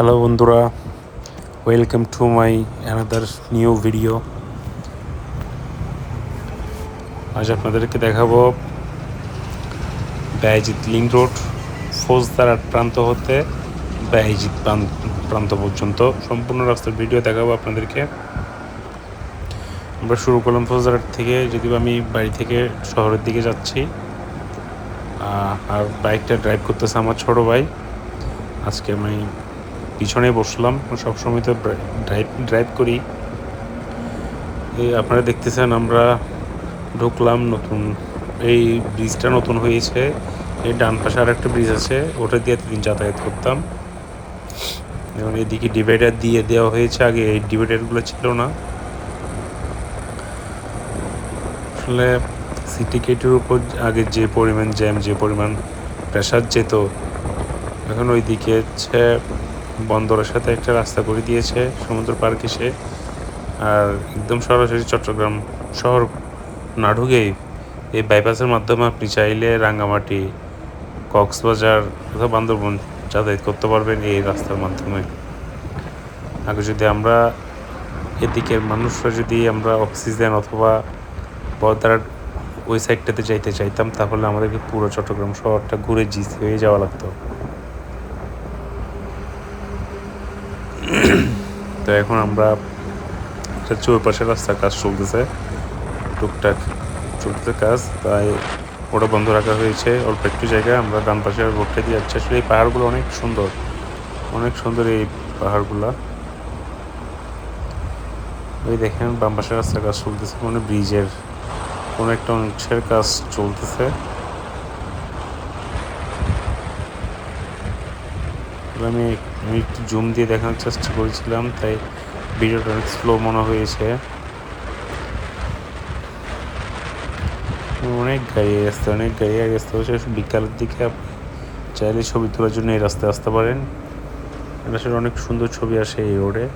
Hello বন্ধুরা। Welcome to my another new video আজ আপনাদেরকে দেখাবো ব্যয়জিৎ লিঙ্ক রোড ফৌজদার প্রান্ত হতে ব্যয়জিৎ প্রান- প্রান্ত পর্যন্ত। সম্পূর্ণ রাস্তার ভিডিও দেখাবো আপনাদেরকে। আমরা শুরু করলাম ফৌজদারহাট থেকে, যদিও আমি বাড়ি থেকে শহরের দিকে যাচ্ছি। আর বাইকটা ড্রাইভ করতেছে আমার ছোট ভাই। আজকে আমি পিছনে বসলাম, সবসময় তো ড্রাইভ ড্রাইভ করি। আপনারা দেখতেছেন আমরা ঢুকলাম নতুন, এই ব্রিজটা নতুন হয়েছে। এই ডান পাশে আর একটা ব্রিজ আছে, ওটা দিয়ে এতদিন যাতায়াত করতাম। এবং এদিকে ডিভাইডার দিয়ে দেওয়া হয়েছে, আগে এই ডিভাইডারগুলো ছিল না। আসলে সিটি গেটের উপর আগে যে পরিমাণ জ্যাম যে পরিমাণ প্রেশার যেত, এখন ওই দিকে হচ্ছে বন্দরের সাথে একটা রাস্তা করে দিয়েছে, সমুদ্র পার্ক এসে আর একদম সরাসরি চট্টগ্রাম শহর না ঢুকেই এই বাইপাসের মাধ্যমে আপনি চাইলে রাঙ্গামাটি, কক্সবাজার অথবা বান্দরবন যাতায়াত করতে পারবেন এই রাস্তার মাধ্যমে। আগে যদি আমরা এদিকের মানুষরা যদি আমরা অক্সিজেন অথবা বদার ওই সাইডটাতে যাইতে চাইতাম, তাহলে আমাদেরকে পুরো চট্টগ্রাম শহরটা ঘুরে জিসি হয়ে যাওয়া লাগতো। তো এখন আমরা চৌপাশের রাস্তার কাজ চলতেছে। টুকটাক চলতেছে কাজ, তাই ওটা বন্ধ রাখা হয়েছে। অল্প একটু জায়গায় আমরা ডান পাশে রোডটা দিয়ে যাচ্ছি। আসলে এই পাহাড়গুলো অনেক সুন্দর অনেক সুন্দর এই পাহাড়গুলা। ওই দেখেন, বাম পাশের রাস্তার কাজ চলতেছে মানে ব্রিজের, কোনো একটা অংশের কাজ চলতেছে। আমি আমি একটু জুম দিয়ে দেখানোর চেষ্টা করেছিলাম, তাই ভিডিওটা অনেক স্লো মনে হয়েছে। অনেক গাড়ি আসতে অনেক গাড়ি আগে আসতে হচ্ছে বিকালের দিকে আপনি চাইলে ছবি তোলার জন্য এই রাস্তায় আসতে পারেন। আসলে অনেক সুন্দর ছবি আসে এই রোডে।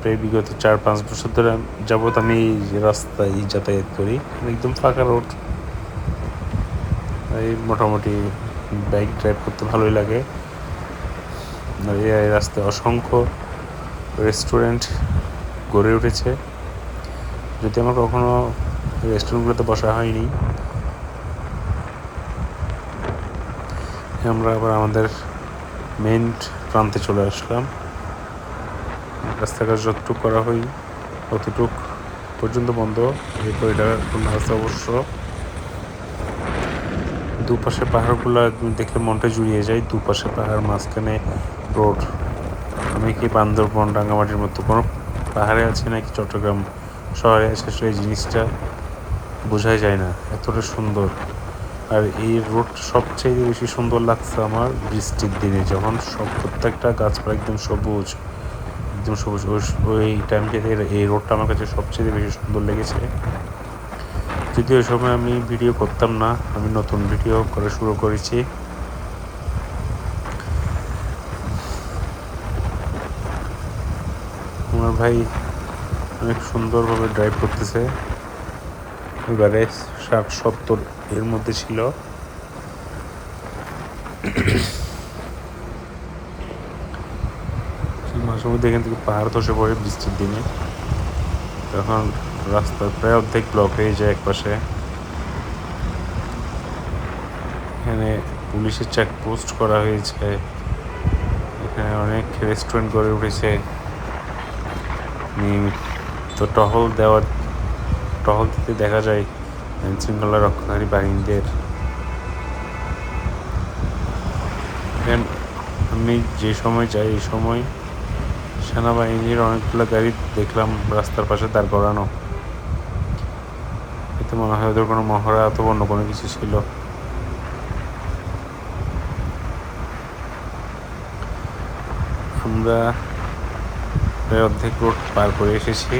প্রায় বিগত চার পাঁচ বছর ধরে যাবত আমি এই রাস্তায় যাতায়াত করি। একদম ফাঁকা রোড। এই মোটামুটি বাইক ড্রাইভ করতে ভালোই লাগে। এই রাস্তায় অসংখ্য রেস্টুরেন্ট গড়ে উঠেছে। যদি আমার কখনো রেস্টুরেন্টগুলোতে বসা হয়নি, আমরা আবার আমাদের মেন প্রান্তে চলে আসলাম। রাস্তাঘাট যতটুক করা হয় ততটুক পর্যন্ত বন্ধ। এরপর এটা আছে অবশ্য দুপাশে পাহাড়গুলো দেখলে মনটা জুড়িয়ে যায়। দুপাশে পাহাড় মাঝখানে রোড। আমি কি বান্দরবন, রাঙ্গামাটির মতো কোনো পাহাড়ে আছে নাকি চট্টগ্রাম শহরে? আছে আসলে এই জিনিসটা বোঝাই যায় না। এতটা সুন্দর। আর এই রোড সবচেয়ে বেশি সুন্দর লাগছে আমার বৃষ্টির দিনে, যখন সব প্রত্যেকটা গাছপালা একদম সবুজ একদম সবুজ। ওই টাইমটাতে এই রোডটা আমার কাছে সবচেয়ে বেশি সুন্দর লেগেছে। যদিও সময় আমি ভিডিও করতাম না, আমি নতুন ভিডিও করা শুরু করেছি। আমার ভাই অনেক সুন্দরভাবে ড্রাইভ করতেছে। এবারে ষাট সত্তর এর মধ্যে ছিল। মাঝে মধ্যে এখান থেকে পাহাড় ধসে পড়ে বৃষ্টির দিনে। তখন রাস্তা প্রায় অর্ধেক ব্লক হয়ে যায় একপাশে। এখানে পুলিশের চেকপোস্ট করা হয়েছে। এখানে অনেক রেস্টুরেন্ট গড়ে উঠেছে। উম, তো টহল দেওয়ার টহল দিতে দেখা যায় আইন শৃঙ্খলা রক্ষাকারী বাহিনীদের। আমি যে সময় যাই এই সময় সেনাবাহিনীর অনেকগুলো গাড়ি দেখলাম রাস্তার পাশে দাঁড় করানো। এতে মনে হয় ওদের কোনো মহড়া অথবা অন্য কোনো কিছু ছিল। আমরা প্রায় অর্ধেক রোড পার করে এসেছি।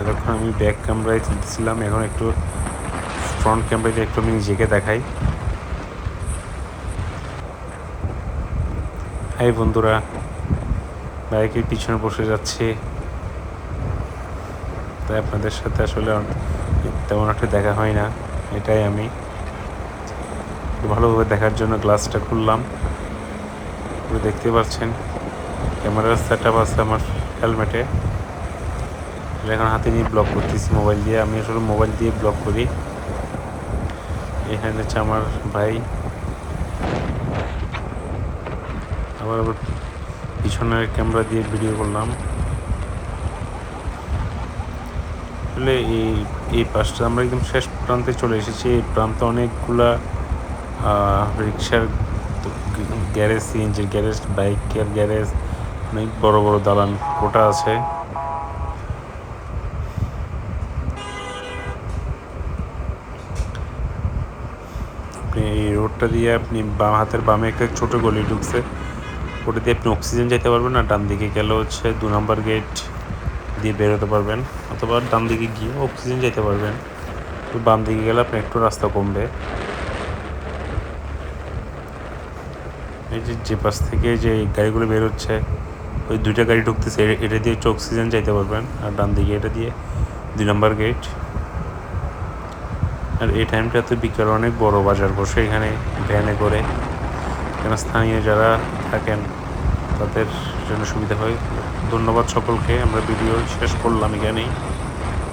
এতক্ষণ আমি ব্যাক ক্যামেরায় তুলতেছিলাম এখন একটু ফ্রন্ট ক্যামেরাতে একটু আমি নিজেকে দেখাই। হাই বন্ধুরা বাইকের পিছনে বসে যাচ্ছি। তাই আপনাদের সাথে আসলে তেমন একটা দেখা হয় না। এটাই আমি। ভালোভাবে দেখার জন্য গ্লাসটা খুললাম। দেখতে পাচ্ছেন, ক্যামেরার সেট আপ আছে আমার হেলমেটে এখন হাতে নিয়ে ব্লক করতেছি মোবাইল দিয়ে। আমি আসলে মোবাইল দিয়ে ব্লক করি। এখানে হচ্ছে আমার ভাই। আবার আবার পিছনের ক্যামেরা দিয়ে ভিডিও করলাম। আসলে এই এই পাশটা আমরা একদম শেষ প্রান্তে চলে এসেছি। এই প্রান্তে অনেকগুলা রিক্সার গ্যারেজ, সিএনজির গ্যারেজ, বাইকের গ্যারেজ, অনেক বড় বড় দালান কোটা আছে। এই রোডটা দিয়ে আপনি বাম হাতের বামে একটা ছোট গলি ঢুকছে। ওটা দিয়ে আপনি অক্সিজেন যেতে পারবেন আর ডান দিকে গেলে হচ্ছে দু নম্বর গেট। দিয়ে বেরোতে পারবেন, অথবা ডান দিকে গিয়ে অক্সিজেন যেতে পারবেন। তো বাম দিকে গেলে আপনার একটু রাস্তা কমবে। এই যে যে পাশ থেকে যে গাড়িগুলো বেরোচ্ছে, ওই দুইটা গাড়ি ঢুকতেছে এটা দিয়ে হচ্ছে অক্সিজেন যাইতে পারবেন, আর ডান দিকে এটা দিয়ে দুই নম্বর গেট আর এই টাইমটাতে বিকেল অনেক বড় বাজার, বসে এখানে ভ্যানে করে। এখানে স্থানীয় যারা থাকেন, তাদের জন্য সুবিধা হয়। ধন্যবাদ সকলকে আমরা ভিডিও শেষ করলাম এখানেই।